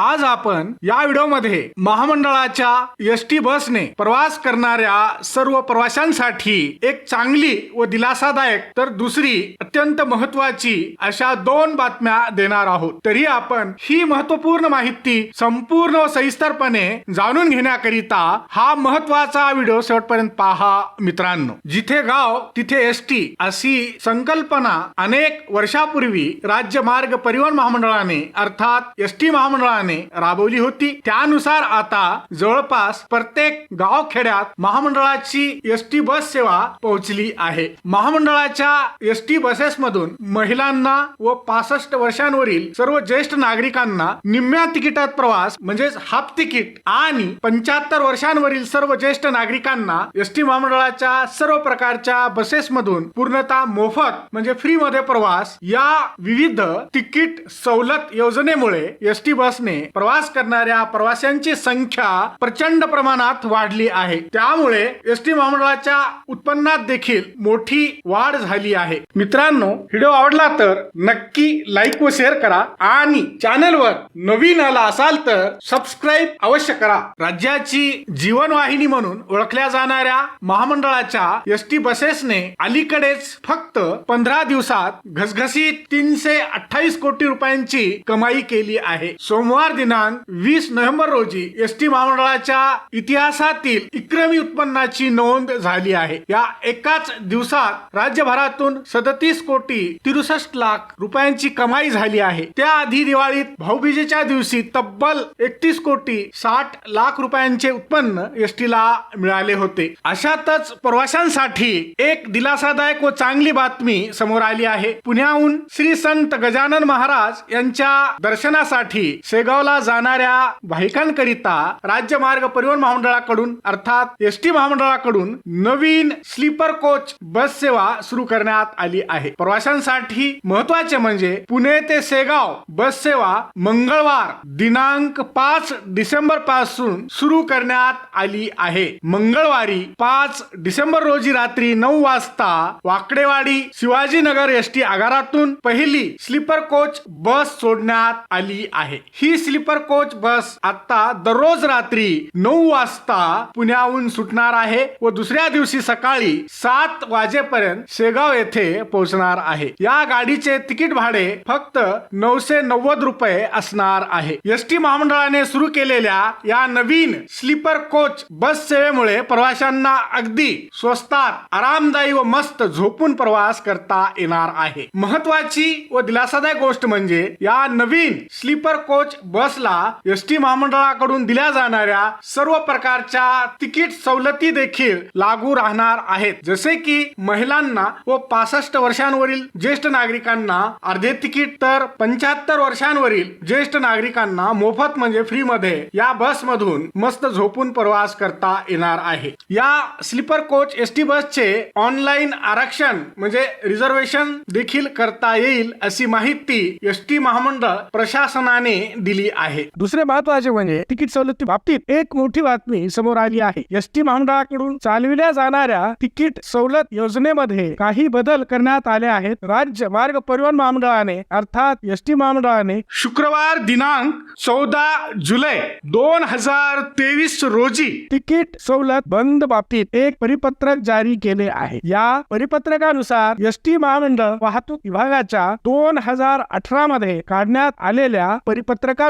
आज आपण या व्हिडिओमध्ये महामंडळाच्या एस टी बसने प्रवास करणाऱ्या सर्व प्रवाशांसाठी एक चांगली व दिलासादायक तर दुसरी अत्यंत महत्वाची अशा दोन बातम्या देणार आहोत. तरी आपण ही महत्त्वपूर्ण माहिती संपूर्ण व सविस्तरपणे जाणून घेण्याकरिता हा महत्त्वाचा व्हिडिओ शेवटपर्यंत पहा मित्रांनो. जिथे गाव तिथे एस टी अशी संकल्पना अनेक वर्षापूर्वी राज्य मार्ग परिवहन महामंडळाने अर्थात एस टी महामंडळाने राबवली होती. त्यानुसार आता जवळपास प्रत्येक गावखेड्यात महामंडळाची एस टी बस सेवा पोहोचली आहे. महामंडळाच्या एस टी बसेस मधून महिलांना व पासष्ट वर्षांवरील सर्व ज्येष्ठ नागरिकांना निम्म्या तिकिटात प्रवास म्हणजेच हाफ तिकीट आणि पंच्याहत्तर वर्षांवरील सर्व ज्येष्ठ नागरिकांना एस टी महामंडळाच्या सर्व प्रकारच्या बसेस मधून पूर्णतः मोफत म्हणजे फ्री मध्ये प्रवास या विविध तिकीट सवलत योजनेमुळे एस टी बसने प्रवास करणाऱ्या प्रवाशांची संख्या प्रचंड प्रमाणात वाढली आहे. त्यामुळे एस टी महामंडळाच्या उत्पन्नात देखील मोठी वाढ झाली आहे. मित्रांनो व्हिडिओ आवडला तर नक्की लाईक व शेअर करा आणि चॅनलवर नवीन आला असाल तर सबस्क्राईब अवश्य करा. राज्याची जीवनवाहिनी म्हणून ओळखल्या जाणाऱ्या महामंडळाच्या एस टी बसेसने अलीकडेच फक्त पंधरा दिवसात घसघसीत तीनशे अठ्ठावीस कोटी रुपयांची कमाई केली आहे. सोमवार दिनांक वीस नोव्हेंबर रोजी एस टी महामंडळाच्या इतिहासातील इक्रमी उत्पन्नाची नोंद झाली आहे. या एकाच दिवसात राज्यभरातून सदतीस कोटी तिरुसष्ट लाख रुपयांची कमाई झाली आहे. त्याआधी दिवाळीत भाऊबीजेच्या दिवशी तब्बल एकतीस कोटी साठ लाख रुपयांचे उत्पन्न एस टीला मिळाले होते. अशातच प्रवाशांसाठी एक दिलासादायक व चांगली बातमी समोर आली आहे. पुण्याहून श्री संत गजानन महाराज यांच्या दर्शनासाठी जळगावला जाणाऱ्या भाविकांकरिता राज्य मार्ग परिवहन महामंडळाकडून अर्थात एस टी महामंडळाकडून नवीन स्लीपर कोच बस सेवा सुरू करण्यात आली आहे. प्रवाशांसाठी महत्त्वाचे म्हणजे पुणे ते सेगाव बस सेवा मंगळवार दिनांक पाच डिसेंबरपासून सुरू करण्यात आली आहे. मंगळवारी पाच डिसेंबर रोजी रात्री नऊ वाजता वाकडेवाडी शिवाजीनगर एस टी आगारातून पहिली स्लीपर कोच बस सोडण्यात आली आहे. ही स्लीपर कोच बस आता दररोज रात्री नऊ वाजता पुण्याहून सुटणार आहे व दुसऱ्या दिवशी सकाळी सात वाजेपर्यंत शेगाव येथे पोहोचणार आहे. या गाडीचे तिकीट भाडे फक्त नऊशे नव्वद रुपये असणार आहे. एस टी महामंडळाने सुरू केलेल्या या नवीन स्लीपर कोच बस सेवेमुळे प्रवाशांना अगदी स्वस्तात आरामदायी व मस्त झोपून प्रवास करता येणार आहे. महत्वाची व दिलासादायक गोष्ट म्हणजे या नवीन स्लीपर कोच बसला एस टी महामंडळाकडून दिल्या जाणाऱ्या सर्व प्रकारच्या तिकीट सवलती देखील लागू राहणार आहेत. जसे की महिलांना व पासष्ट वर्षांवरील ज्येष्ठ नागरिकांना अर्धे तिकीट तर पंच्याहत्तर वर्षांवरील ज्येष्ठ नागरिकांना मोफत म्हणजे फ्री मध्ये या बस मधून मस्त झोपून प्रवास करता येणार आहे. या स्लीपर कोच एस टी बसचे ऑनलाईन आरक्षण म्हणजे रिझर्वेशन देखील करता येईल अशी माहिती एस टी महामंडळ प्रशासनाने दिली आहे. दुसरे महत्त्वाचे म्हणजे तिकीट सवलती बाबतीत एक मोठी बातमी समोर आली आहे. एस टी महामंडळाकडून चालविल्या जाणाऱ्या तिकीट सवलत योजनेमध्ये काही बदल करण्यात आले आहेत. राज्य मार्ग परिवहन महामंडळाने अर्थात एस टी महामंडळाने शुक्रवार दिनांक चौदा जुलै दोन हजार तेवीस रोजी तिकीट सवलत बंद बाबतीत एक परिपत्रक जारी केले आहे. या परिपत्रकानुसार एस टी महामंडळ वाहतूक विभागाच्या दोन हजार अठरा मध्ये काढण्यात आलेल्या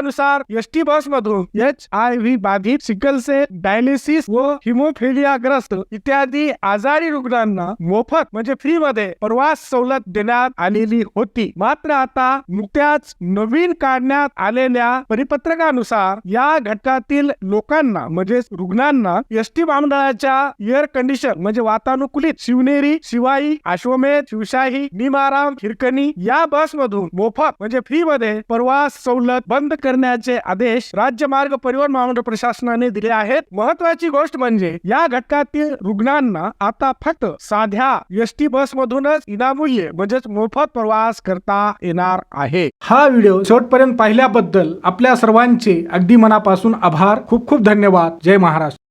परिपत्रकानुसार एस टी बस मधून एच आय व्ही बाधित सिकलसेल डायलिसिस व हिमोफिलिया ग्रस्त इत्यादी आजारी रुग्णांना मोफत म्हणजे फ्री मध्ये प्रवास सवलत देण्यात आलेली होती. मात्र आता नुकत्याच नवीन काढण्यात आलेल्या परिपत्रकानुसार या घटकातील लोकांना म्हणजे रुग्णांना एस टी महामंडळाच्या एअर कंडिशन म्हणजे वातानुकूलित शिवनेरी शिवाई अश्वमेध शिवशाही निमाराम हिरकणी या बस मधून मोफत म्हणजे फ्री मध्ये प्रवास सवलत बंद कर करण्याचे आदेश राज्य मार्ग परिवहन महामंडळ प्रशासनाने दिले आहेत. महत्वाची गोष्ट म्हणजे या घटकातील रुग्णांना आता फक्त साध्या एस टी बस मधूनच इनामूल्य म्हणजेच मोफत प्रवास करता येणार आहे. हा व्हिडिओ शेवटपर्यंत पाहिल्याबद्दल आपल्या सर्वांचे अगदी मनापासून आभार. खूप खूप धन्यवाद. जय महाराष्ट्र.